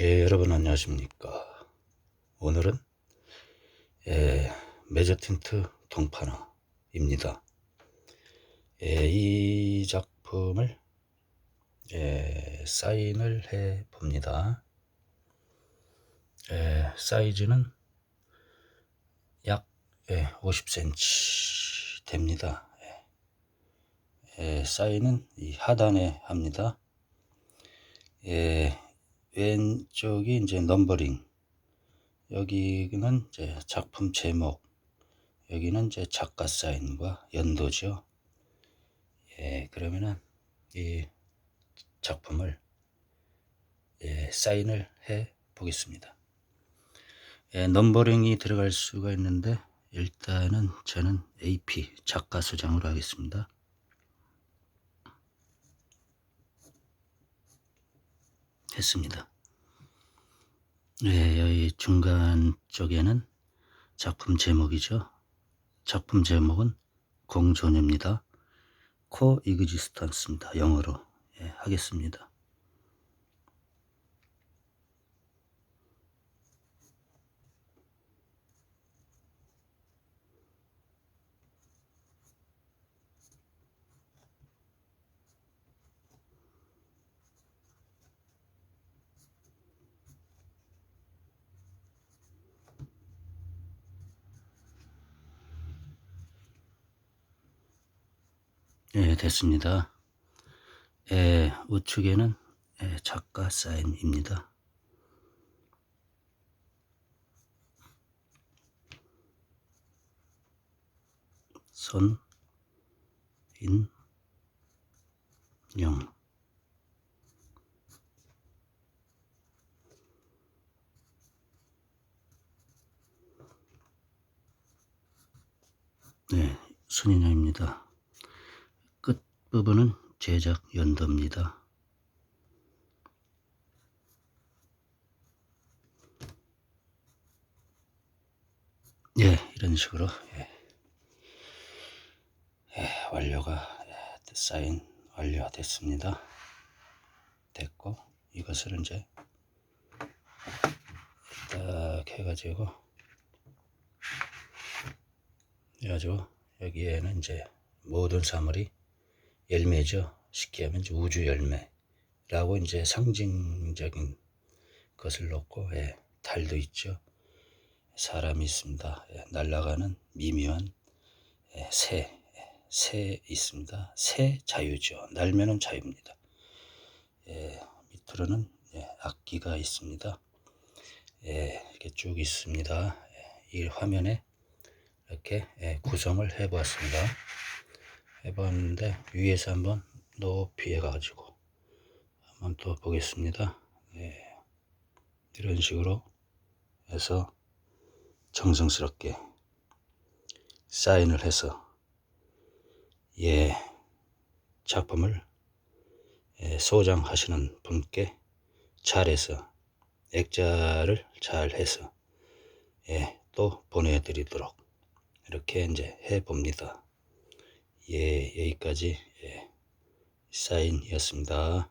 예, 여러분 안녕하십니까. 오늘은 예, 메저 틴트 동파나입니다. 예, 이 작품을 예, 사인을 해 봅니다. 예, 사이즈는 약 예, 50cm 됩니다. 예, 예, 사인은 이 하단에 합니다. 예, 왼쪽이 이제 넘버링, 여기는 이제 작품 제목, 여기는 이제 작가 사인과 연도죠. 예, 그러면은 이 작품을 예, 사인을 해 보겠습니다. 예, 넘버링이 들어갈 수가 있는데 일단은 저는 AP 작가 수장으로 하겠습니다. 했습니다. 네, 여기 중간 쪽에는 작품 제목이죠. 작품 제목은 공존입니다. 코 이그지스탄스입니다. 영어로 예, 하겠습니다. 예, 됐습니다. 예, 우측에는 예, 작가 사인입니다. 손, 인, 영. 네, 손인영입니다. 끝부분은 제작 연도입니다. 예, 이런 식으로 예. 예, 완료가 예, 사인 완료됐습니다. 됐고 이것을 이제 딱 해가지고 해가지고 여기에는 이제 모든 사물이 열매죠. 쉽게 하면 우주 열매라고 이제 상징적인 것을 놓고 예, 달도 있죠. 사람이 있습니다. 예, 날아가는 미묘한 예, 새, 예, 새 있습니다. 새 자유죠. 날면은 자유입니다. 예, 밑으로는 예, 악기가 있습니다. 예, 이렇게 쭉 있습니다. 예, 이 화면에 이렇게 예, 구성을 해보았습니다. 해봤는데 위에서 한번 높이 해가지고 한번 또 보겠습니다. 예, 이런 식으로 해서 정성스럽게 사인을 해서 예 작품을 예, 소장하시는 분께 잘해서 액자를 잘 해서 예, 또 보내드리도록 이렇게 이제 해 봅니다. 예, 여기까지 예, 사인이었습니다.